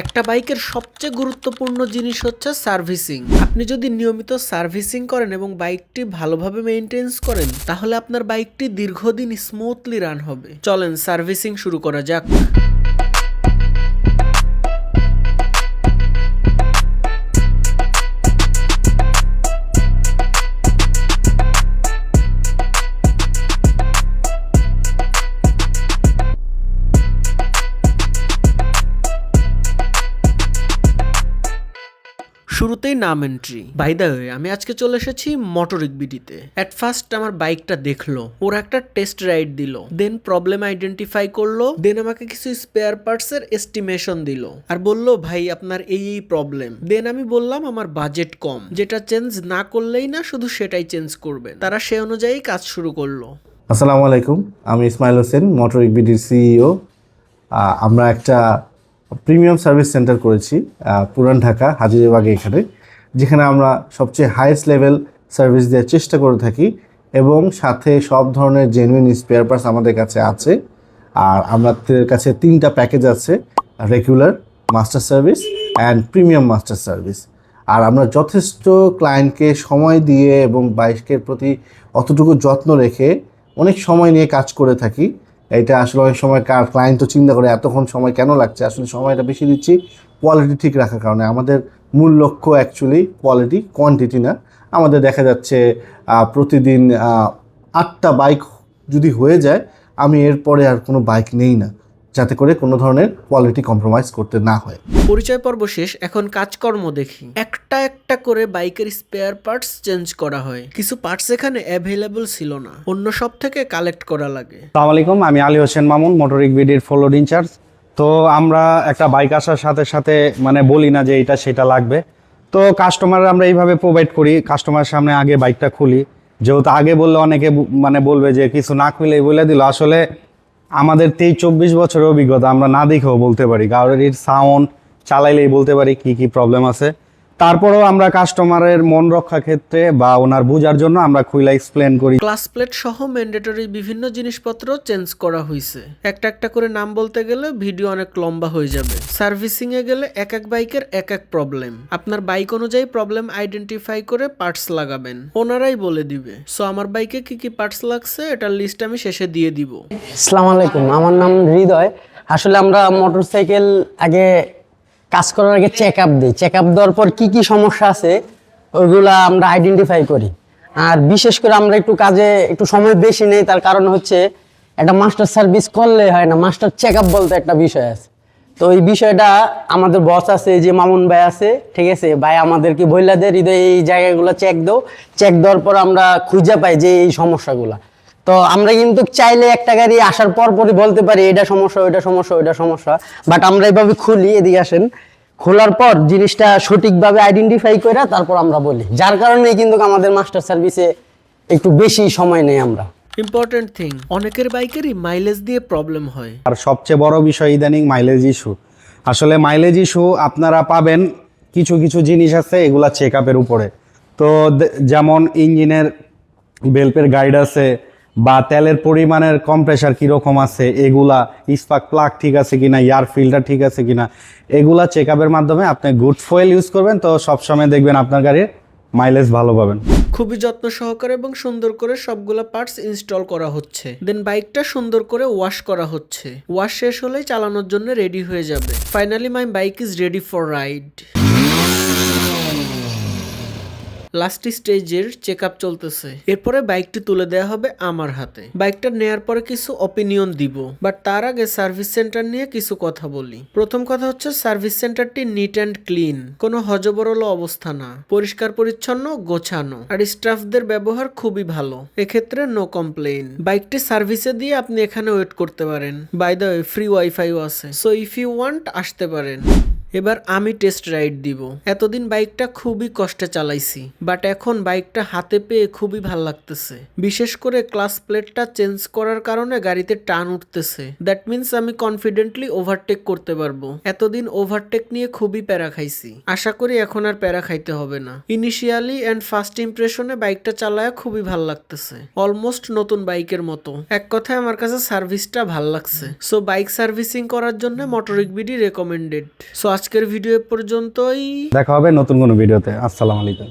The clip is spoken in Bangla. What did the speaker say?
একটা বাইকের সবচেয়ে গুরুত্বপূর্ণ জিনিস হচ্ছে সার্ভিসিং। আপনি যদি নিয়মিত সার্ভিসিং করেন এবং বাইকটি ভালোভাবে মেনটেন্স করেন, তাহলে আপনার বাইকটি দীর্ঘদিন স্মুথলি রান হবে। চলেন সার্ভিসিং শুরু করা যাক। শুরুতেই নাম এন্ট্রি বাই দ্য ওয়ে আমি আজকে চলে এসেছি মোটরিক বিডিতে অ্যাট ফার্স্ট আমার বাইকটা দেখল, ওরা একটা টেস্ট রাইড দিল দেন প্রবলেম আইডেন্টিফাই করল দেন আমাকে কিছু স্পেয়ার পার্টস এর এস্টিমেশন দিল। আর বলল, ভাই, আপনার এই এই প্রবলেম দেন আমি বললাম, আমার বাজেট কম, যেটা চেঞ্জ না করলেই না শুধু সেটাই চেঞ্জ করবেন। তারা সে অনুযায়ী কাজ শুরু করল। আসসালামু আলাইকুম, আমি ইসমাইল হোসেন মোটর ইকবিডির সিইও আমরা একটা প্রিমিয়াম সার্ভিস সেন্টার করেছি পুরান ঢাকা, হাজিরাবাগে এখানে, যেখানে আমরা সবচেয়ে হাইয়েস্ট লেভেল সার্ভিস দেওয়ার চেষ্টা করে থাকি এবং সাথে সব ধরনের জেনুইন স্পেয়ার পার্টস আমাদের কাছে আছে। আর আমাদের কাছে তিনটা প্যাকেজ আছে regular master service and premium master service আর আমরা যথেষ্ট ক্লায়েন্টকে সময় দিয়ে এবং বাইকের প্রতি অতটুকু যত্ন রেখে অনেক সময় নিয়ে কাজ করে থাকি। এটা আসলে অনেক সময় কার ক্লায়েন্ট তো চিন্তা করে এতক্ষণ সময় কেন লাগছে? আসলে সময়টা বেশি দিচ্ছি কোয়ালিটি ঠিক রাখার কারণে। আমাদের মূল লক্ষ্য অ্যাকচুয়ালি কোয়ালিটি কোয়ান্টিটি না। আমাদের দেখা যাচ্ছে প্রতিদিন আটটা বাইক যদি হয়ে যায়, আমি এরপরে আর কোনো বাইক নেই না। যাতে করে কোনো ধরনের কোয়ালিটি কম্প্রোমাইজ করতে না হয়। পরিচয় পর্ব শেষ এখন কাজকর্ম দেখি। একটা একটা করে বাইকের স্পেয়ার পার্টস চেঞ্জ করা হয়। কিছু পার্টস এখানে অ্যাভেলেবল ছিল না। অন্য সব থেকে কালেক্ট করা লাগে। আসসালামু আলাইকুম আমি আলী হোসেন মামুন মোটরিক বিডির ফলোড ইনচার্জ তো আমরা একটা বাইক আসার সাথে সাথে মানে বলি না যে এটা সেটা লাগবে। তো কাস্টমার আমরা এইভাবে প্রোভাইড করি কাস্টমারের সামনে আগে বাইকটা খুলি। যেহেতু আগে বললে অনেকে মানে বলবে যে কিছু না খুলেই বলে দিল। আসলে আমাদের তেইশ চব্বিশ বছরের অভিজ্ঞতা, আমরা না দেখেও বলতে পারি। গাড়ির সাউন্ড চালাইলেই বলতে পারি কি কি প্রবলেম আছে। তারপরেও আমরা কাস্টমারের মন রক্ষা ক্ষেত্রে বা ওনার বোঝার জন্য আমরা খুইলা এক্সপ্লেন করি। ক্লাস প্লেট সহ ম্যান্ডেটরি বিভিন্ন জিনিসপত্র চেঞ্জ করা হয়েছে একটা একটা করে নাম বলতে গেলে ভিডিও অনেক লম্বা হয়ে যাবে। সার্ভিসিং এ গেলে এক এক বাইকের এক এক প্রবলেম আপনার বাইক অনুযায়ী প্রবলেম আইডেন্টিফাই করে পার্টস লাগাবেন। ওনারাই বলে দিবে সো আমার বাইকে কি কি পার্টস লাগছে? এটার লিস্ট আমি শেষে দিয়ে দিব। আসসালামু আলাইকুম আমার নাম হৃদয়। আসলে আমরা মোটরসাইকেল আগে কাজ করার আগে চেক আপ দিই। চেক আপ দেওয়ার পর কি কি সমস্যা আছে, ওইগুলা আমরা আইডেন্টিফাই করি। আর বিশেষ করে আমরা একটু কাজে একটু সময় বেশি নেই, তার কারণ হচ্ছে একটা মাস্টার সার্ভিস করলে হয় না মাস্টার চেক আপ বলতে একটা বিষয় আছে। তো এই বিষয়টা আমাদের বস আছে যে মামুন ভাই আছে, ঠিক আছে? ভাই আমাদেরকে বইলা দে হৃদয়, এই জায়গাগুলো চেক দাও। চেক দেওয়ার পর আমরা খুঁজে পাই যে এই সমস্যাগুলা। তো আমরা কিন্তু চাইলে একটা গাড়ি আসার পর পরই বলতে পারি এটা সমস্যা ওইটা সমস্যা ওইটা সমস্যা। বাট আমরা এইভাবে খুলি এদিকে আসেন। খোলার পর জিনিসটা সঠিকভাবে আইডেন্টিফাই করে তারপর আমরা বলি। যার কারণেই কিন্তু আমাদের মাস্টার সার্ভিসে একটু বেশি সময় নেই আমরা। ইম্পর্টেন্ট থিং অনেকের বাইকেরই মাইলেজ দিয়ে প্রবলেম হয়। আর সবচেয়ে বড় বিষয় ইদানিং মাইলেজ ইস্যু আসলে মাইলেজ ইস্যু আপনারা পাবেন কিছু কিছু জিনিস আছে এগুলা চেক আপের উপরে। তো যেমন ইঞ্জিনের বেল্পের গাইড আছে বা তেলের পরিমাণের কম্প্রেসার কীরকম আছে, এগুলা ইস্পাক প্লাগ ঠিক আছে কিনা এয়ার ফিল্টার ঠিক আছে কিনা, এগুলা চেক মাধ্যমে আপনি গুড ফুয়েল ইউজ করবেন। তো সবসময় দেখবেন আপনার গাড়ির মাইলেজ ভালো পাবেন। খুবই যত্ন সহকারে এবং সুন্দর করে সবগুলো পার্টস ইনস্টল করা হচ্ছে। দেন বাইকটা সুন্দর করে ওয়াশ করা হচ্ছে। ওয়াশ শেষ হলেই চালানোর জন্য রেডি হয়ে যাবে। Finally my bike is ready for ride last স্টেজের চেক আপ চলতেছে। এরপরে বাইকটি তুলে দেওয়া হবে আমার হাতে। বাইকটা নেয়ার পরে কিছু অপিনিয়ন দিব বাট তার আগে সার্ভিস সেন্টার নিয়ে কিছু কথা বলি। প্রথম কথা হচ্ছে সার্ভিস সেন্টারটি নিট অ্যান্ড ক্লিন কোনো হজবরল অবস্থা না। পরিষ্কার, পরিচ্ছন্ন, গোছানো। আর স্টাফদের ব্যবহার খুবই ভালো। এক্ষেত্রে নো কমপ্লেইন বাইকটি সার্ভিসে দিয়ে আপনি এখানে ওয়েট করতে পারেন। বাই দ্য ফ্রি ওয়াইফাইও আছে। সো ইফ ইউ ওয়ান্ট আসতে পারেন। এবার আমি টেস্ট রাইড দিব। এতদিন বাইকটা খুবই কষ্টে চালাইছি বাট এখন বাইকটা হাতে পেয়ে খুবই ভালো লাগতেছে। বিশেষ করে ক্লাস প্লেটটা চেঞ্জ করার কারণে গাড়িতে টান উঠতেছে। দ্যাট মিন্স আমি কনফিডেন্টলি ওভারটেক করতে পারব। এতদিন ওভারটেক নিয়ে খুবই প্যারা খাইছি। আশা করি এখন আর প্যারা খাইতে হবে না। ইনিশিয়ালি অ্যান্ড ফার্স্ট ইমপ্রেশনে বাইকটা চালায় খুবই ভালো লাগতেছে। অলমোস্ট নতুন বাইকের মতো। এক কথায় আমার কাছে সার্ভিসটা ভালো লাগছে। সো বাইক সার্ভিসিং করার জন্য মোটরিক বিডি রেকমেন্ডেড সো আজকের ভিডিও পর্যন্তই। দেখা হবে নতুন কোনো ভিডিওতে। আসসালামু আলাইকুম।